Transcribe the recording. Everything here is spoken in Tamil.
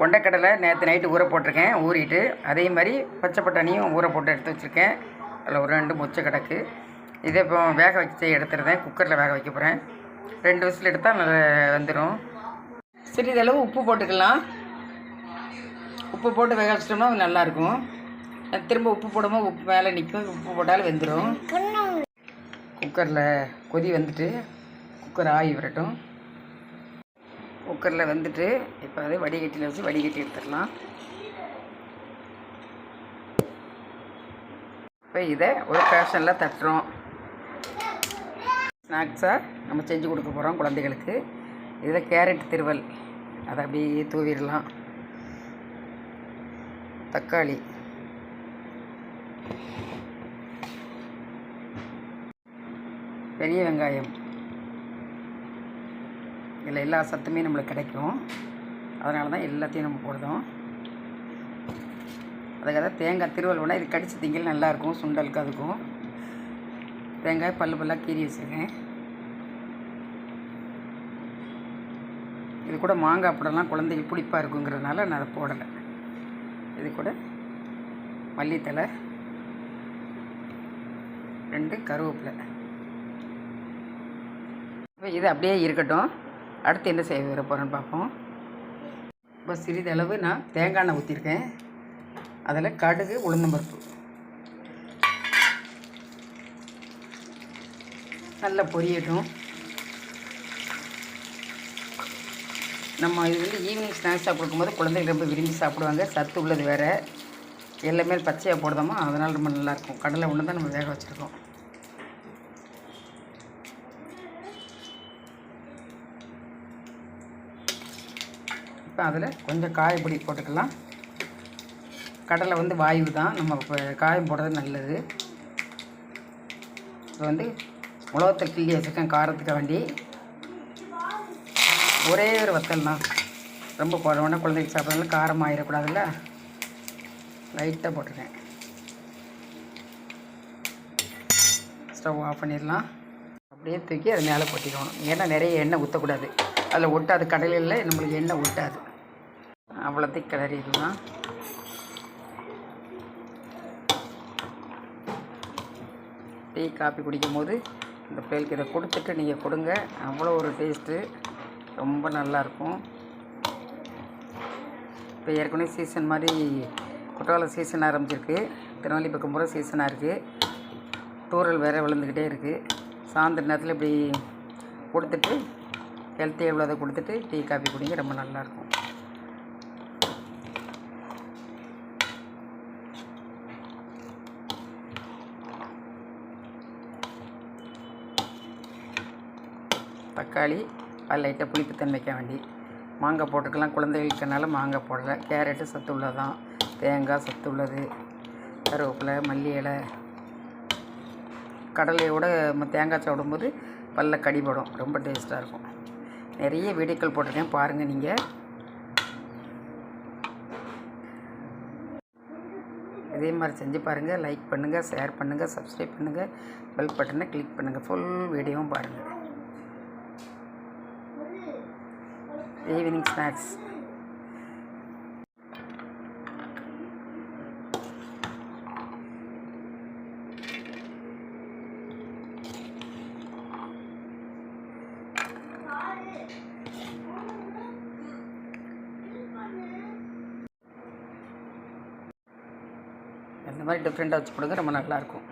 கொண்டைக்கடலை நேற்று நைட்டு ஊற போட்டிருக்கேன் ஊறிட்டு அதே மாதிரி பச்சை பட்டாணியும் ஊற போட்டு எடுத்து வச்சுருக்கேன். அதில் ஒரு ரெண்டு மொச்சை கிடக்கு. இதை இப்போ வேக வச்சு எடுத்துருந்தேன் குக்கரில் வேக வைக்க போகிறேன் ரெண்டு விசில் எடுத்தால் நல்லா வெந்துடும் சிறிதளவு உப்பு போட்டுக்கலாம். உப்பு போட்டு வேக வச்சிட்டோம்னா அது நல்லாயிருக்கும் திரும்ப உப்பு போடும்போது உப்பு மேலே நிற்கும். உப்பு போட்டாலும் வெந்துடும் குக்கரில் கொதி வந்துட்டு குக்கர் ஆகி வரட்டும். குக்கரில் வந்துட்டு இப்போ அதை வடிகட்டியில் வச்சு வடிகட்டி எடுத்துடலாம். இப்போ இதை ஒரு ஃபேஷனில் தட்டுறோம். ஸ்நாக்ஸாக நம்ம செஞ்சு கொடுக்க போகிறோம் குழந்தைகளுக்கு. இதில் கேரட் திருவல் அதை அப்படியே தூவிடலாம். தக்காளி. பெரிய வெங்காயம். இதில் எல்லா சத்துமே நம்மளுக்கு கிடைக்கும். அதனால தான் எல்லாத்தையும் நம்ம போடுறோம். அதுக்காக தான் தேங்காய் திருவள்ளுவனா இது கடிச்சு திங்கள் நல்லாயிருக்கும் சுண்டலுக்கு அதுக்கும். தேங்காய் பல்லு பல்லாக கீறி வச்சுருக்கேன். இது கூட மாங்காய் போடலாம் குழந்தைக்கு புளிப்பாக இருக்குங்கிறதுனால நான் அதை போடலை. இது கூட மல்லித்தலை ரெண்டு கருவேப்பிலை. இது அப்படியே இருக்கட்டும். அடுத்து என்ன செய்ய வர போகிறேன்னு பார்ப்போம். இப்போ சிறிதளவு நான் தேங்காய் எண்ணெய் ஊற்றிருக்கேன் அதில் கடுகு உளுந்தம்பருப்பு நல்லா பொரியட்டும். நம்ம இது வந்து ஈவினிங் ஸ்நாக்ஸாக கொடுக்கும்போது குழந்தைகள் ரொம்ப விரும்பி சாப்பிடுவாங்க. சத்து உள்ளது வேறு. எல்லாமே பச்சையாக போடுதோமா அதனால் ரொம்ப நல்லாயிருக்கும் கடலை ஒன்று தான் நம்ம வேக வச்சுருக்கோம். இப்போ அதில் கொஞ்சம் காயப்பொடி போட்டுக்கலாம். கடலை வந்து வாயு தான். நம்ம இப்போ காயம் போடுறது நல்லது. இப்போ வந்து உலகத்தை கிள்ளி வச்சுருக்கேன் காரத்துக்கு வேண்டி. ஒரே ஒரு வத்தல் தான். ரொம்ப குறைவான குழந்தைக்கு சாப்பிட்றதுல காரம் ஆயிடக்கூடாதுல்ல? லைட்டாக போட்டிருக்கேன். ஸ்டவ் ஆஃப் பண்ணிடலாம். அப்படியே தூக்கி அது மேலே கொட்டிக்கணும். ஏன்னா நிறைய எண்ணெய் ஊற்றக்கூடாது. அதில் ஒட்டாது கடலில் நம்மளுக்கு எண்ணெய் ஒட்டாது. அவ்வளோத்தையும் கிளறிடலாம் டீ காப்பி குடிக்கும் போது இந்த பிள்ளைகளுக்கு இதை கொடுத்துட்டு நீங்கள் கொடுங்க. அவ்வளோ ஒரு டேஸ்ட்டு. ரொம்ப நல்லாயிருக்கும் இப்போ ஏற்கனவே சீசன் மாதிரி குற்றால சீசன் ஆரம்பிச்சிருக்கு. திருநெல்வேலி பக்கம் பூரா சீசனாக இருக்குது தூரல் வேறு விழுந்துக்கிட்டே இருக்குது சாயந்தர நேரத்தில் இப்படி கொடுத்துட்டு ஹெல்த்தி எவ்வளோ அதை கொடுத்துட்டு டீ காஃபி குடிங்க. ரொம்ப நல்லாயிருக்கும் தக்காளி அது லைட்டாக புளிப்புத்தன்மைக்க வேண்டி. மாங்காய் போட்டுக்கலாம். குழந்தைகளுக்குனால மாங்காய் போடலை. கேரட்டு சத்து உள்ளதான் தேங்காய் சத்து உள்ளது. கருவேப்பிலை மல்லி இலை. கடலையோட நம்ம தேங்காய் சாப்பிடும்போது பல்ல கடிபடும். ரொம்ப டேஸ்ட்டாக இருக்கும். நிறைய வீடியோக்கள் போட்டிருக்கேன். பாருங்கள் நீங்கள் இதே மாதிரி செஞ்சு பாருங்கள் லைக் பண்ணுங்கள் ஷேர் பண்ணுங்கள் சப்ஸ்கிரைப் பண்ணுங்கள் பெல் பட்டனை கிளிக் பண்ணுங்கள் ஃபுல் வீடியோவும் பாருங்கள் ஈவினிங் ஸ்நாக்ஸ் இந்த மாதிரி டிஃப்ரெண்ட்டாக வச்சு கொடுங்க ரொம்ப நல்லாயிருக்கும்